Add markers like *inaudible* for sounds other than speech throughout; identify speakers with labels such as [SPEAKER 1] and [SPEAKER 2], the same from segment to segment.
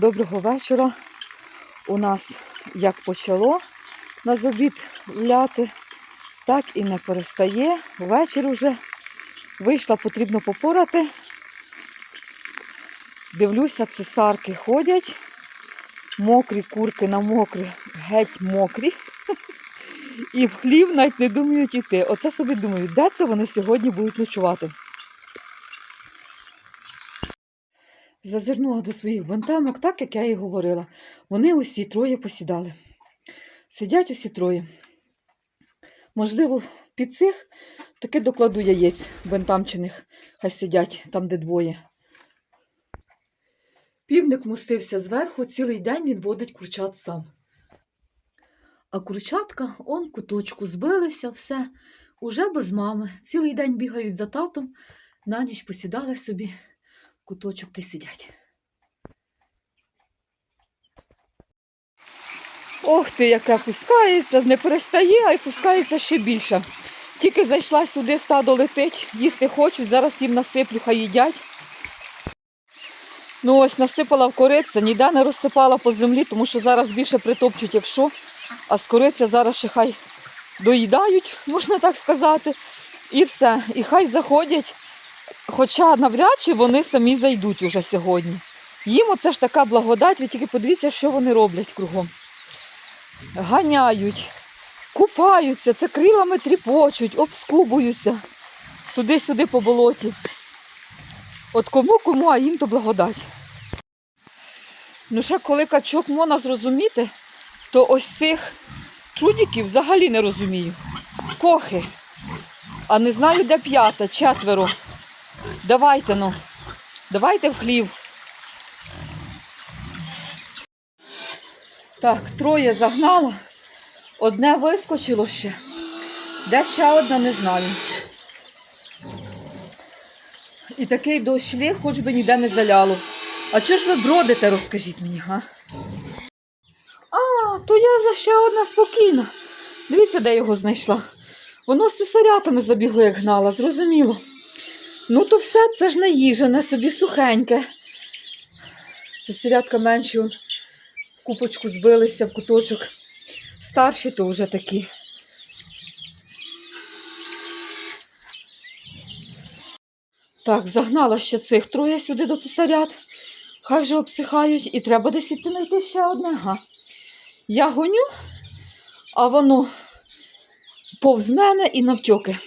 [SPEAKER 1] Доброго вечора. У нас як почало на обід ляти, так і не перестає. Вечір уже вийшла, потрібно попорати. Дивлюся, цесарки ходять. Мокрі курки на мокрі, геть мокрі. *laughs* І в хлів навіть не думають іти. Оце собі думаю, де це вони сьогодні будуть ночувати. Зазирнула до своїх бантамок, так як я і говорила. Вони усі троє посідали. Сидять усі троє. Можливо, під цих таки докладу яєць бентамчених, хай сидять там, де двоє. Півник мостився зверху, цілий день він водить курчат сам. А курчатка он куточку збилися, все, уже без мами. Цілий день бігають за татом, на ніч посідали собі куточок та сидять. Ох ти, яке пускається, не перестає, а й пускається ще більше. Тільки зайшла сюди, стадо летить, їсти хочуть, зараз їм насиплю, хай їдять. Ну ось насипала в кориця, ніде не розсипала по землі, тому що зараз більше притопчуть, якщо, а з кориця зараз ще хай доїдають, можна так сказати. І все. І хай заходять. Хоча навряд чи вони самі зайдуть уже сьогодні. Їм оце ж така благодать, ви тільки подивіться, що вони роблять кругом. Ганяють, купаються, це крилами тріпочуть, обскубуються туди-сюди по болоті. От кому кому, а їм то благодать. Ну ще коли качок можна зрозуміти, то ось цих чудиків взагалі не розумію. Кохи. А не знаю, де п'ята, четверо. Давайте ну, давайте в хлів. Так, троє загнала. Одне вискочило ще. Де ще одна, не знаю. І такий дощ ліг, хоч би ніде не заляло. А чого ж ви бродите, розкажіть мені, га? А, то я за ще одна спокійна. Дивіться, де його знайшла. Воно з цесарятами забігло, як гнала, зрозуміло. Ну, то все це ж не їжа, не собі сухеньке. Цесарятка менші он, в купочку збилися в куточок. Старші то вже такі. Так, загнала ще цих троє сюди до цесарят. Хай вже обсихають і треба десь іти знайти ще одне. Ага. Я гоню, а воно повз мене і навтьоки.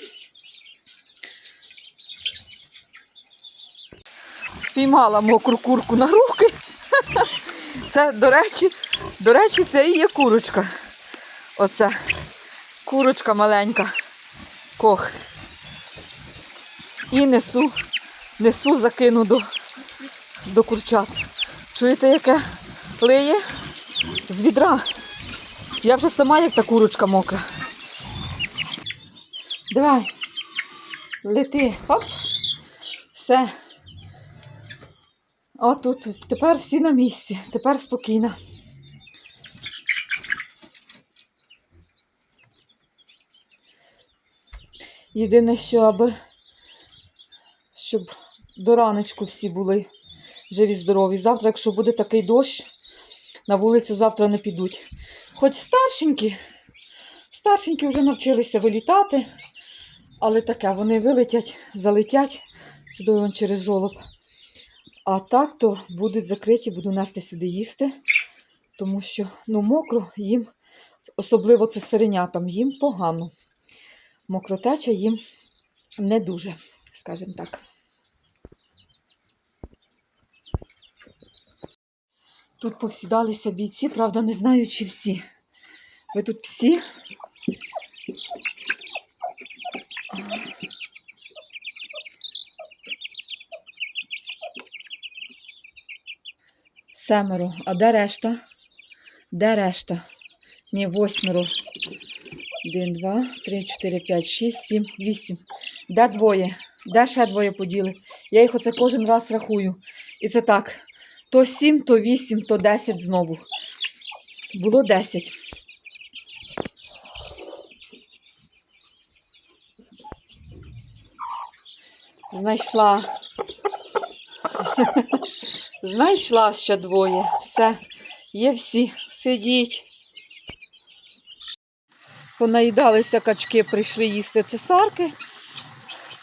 [SPEAKER 1] Спіймала мокру курку на руки. *laughs* Це, до речі, до речі, це і є курочка. Оце курочка маленька. Кох. І несу, несу закину до, до курчат. Чуєте, яке лиє з відра? Я вже сама як та курочка мокра. Давай, лети, хоп, все. О, тут тепер всі на місці, тепер спокійно. Єдине, що аби щоб до раночку всі були живі, здорові. Завтра, якщо буде такий дощ, на вулицю завтра не підуть. Хоч старшенькі, старшенькі вже навчилися вилітати, але таке, вони вилетять, залетять сюди через жолоб. А так то будуть закриті, буду нести сюди їсти, тому що ну, мокро їм, особливо це сиренятам, їм погано. Мокротеча їм не дуже, скажімо так. Тут повсідалися бійці, правда, не знаю, чи всі. Ви тут всі? Семеро. А де решта? Де решта? Ні, восьмеро. Один, два, три, чотири, п'ять, шість, сім, вісім. Де двоє? Де ще двоє поділи? Я їх оце кожен раз рахую. І це так. То сім, то вісім, то десять знову. Було десять. Знайшла *laughs* Знайшла ще двоє. Все, є всі. Сидіть. Понаїдалися качки, прийшли їсти цесарки.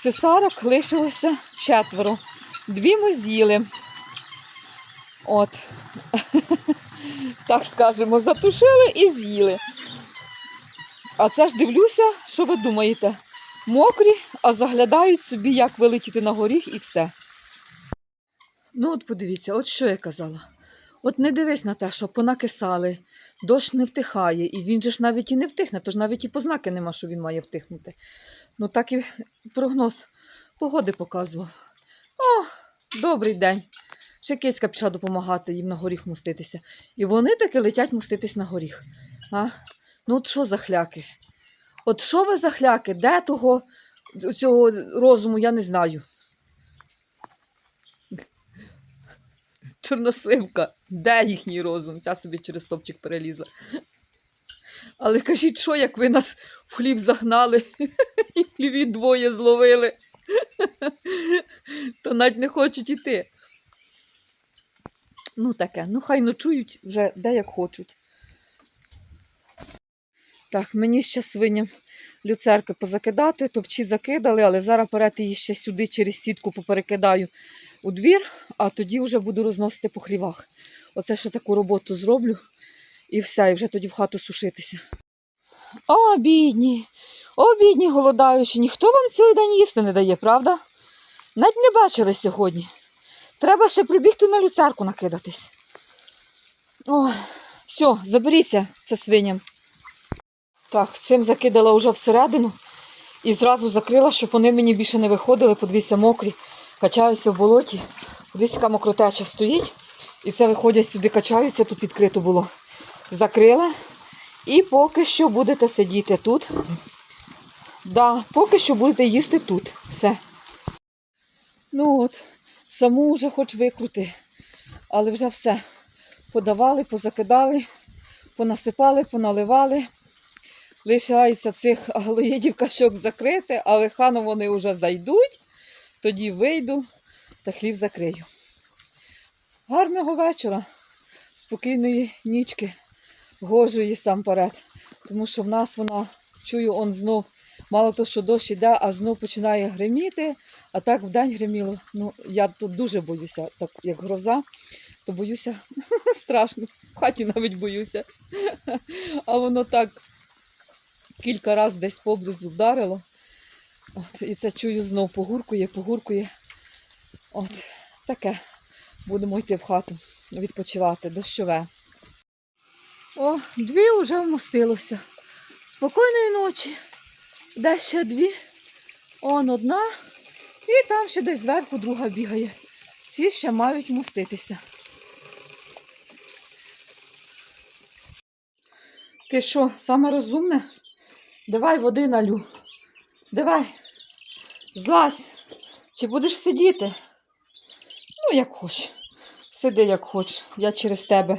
[SPEAKER 1] Цесарок лишилося четверо. Дві ми з'їли. От. *laughs* Так скажемо, затушили і з'їли. А це ж дивлюся, що ви думаєте? Мокрі, а заглядають собі, як вилетіти на горіх і все. Ну, от подивіться, от що я казала. От не дивись на те, що понакисали, дощ не втихає, і він же ж навіть і не втихне, тож навіть і познаки нема, що він має втихнути. Ну так і прогноз погоди показував. О, добрий день. Ще кицька почала допомагати їм на горіх моститися. І вони таки летять моститись на горіх. А? Ну от що за хляки? От що ви за хляки? Де того цього розуму, я не знаю. Чорносливка, де їхній розум? Ця собі через стопчик перелізла. Але кажіть, що, як ви нас в хлів загнали *laughs* і хліві двоє зловили, *laughs* то навіть не хочуть іти. Ну таке, ну хай ночують вже де як хочуть. Так, мені ще свиням люцерки позакидати, товчі закидали, але зараз перед її ще сюди через сітку поперекидаю у двір, а тоді вже буду розносити по хлівах. Оце ще таку роботу зроблю і все, і вже тоді в хату сушитися. О, бідні, о, бідні голодаючі, ніхто вам цілий день їсти не дає, правда? Навіть не бачили сьогодні. Треба ще прибігти на люцерку накидатись. Ой, все, заберіться це свиням. Так, цим закидала вже всередину і зразу закрила, щоб вони мені більше не виходили. Подивіться, мокрі, качаюся в болоті. Подивіться, яка мокротеча стоїть. І це виходять сюди, качаються, тут відкрито було. Закрила. І поки що будете сидіти тут. Да, поки що будете їсти тут. Все. Ну от, саму вже хоч викрути. Але вже все. Подавали, позакидали, понасипали, поналивали. Лишається цих галоїдів кашок закрити, але хану вони вже зайдуть, тоді вийду та хлів закрию. Гарного вечора, спокійної нічки, гожої сам перед. Тому що в нас вона, чую, он знов, мало того, що дощ іде, а знов починає гриміти, а так вдень гриміло. Ну, я тут дуже боюся, так як гроза, то боюся *laughs* страшно. В хаті навіть боюся. *laughs* А воно так кілька разів десь поблизу вдарило. От, і це чую знов погуркує, погуркує. От таке. Будемо йти в хату, відпочивати, дощове. О, дві вже вмостилося. Спокійної ночі. Де ще дві? Он одна. І там ще десь зверху друга бігає. Ці ще мають вмоститися. Ти що, саме розумне? Давай води налю. Давай. Злазь. Чи будеш сидіти? Ну, як хочеш. Сиди, як хочеш. Я через тебе.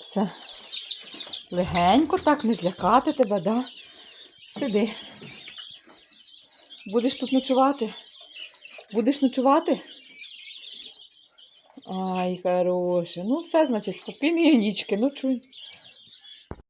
[SPEAKER 1] Все. Легенько так, не злякати тебе, да? Сиди. Будеш тут ночувати? Будеш ночувати? Ай, хороше. Ну, все, значить, спокійної нічки, ночуй.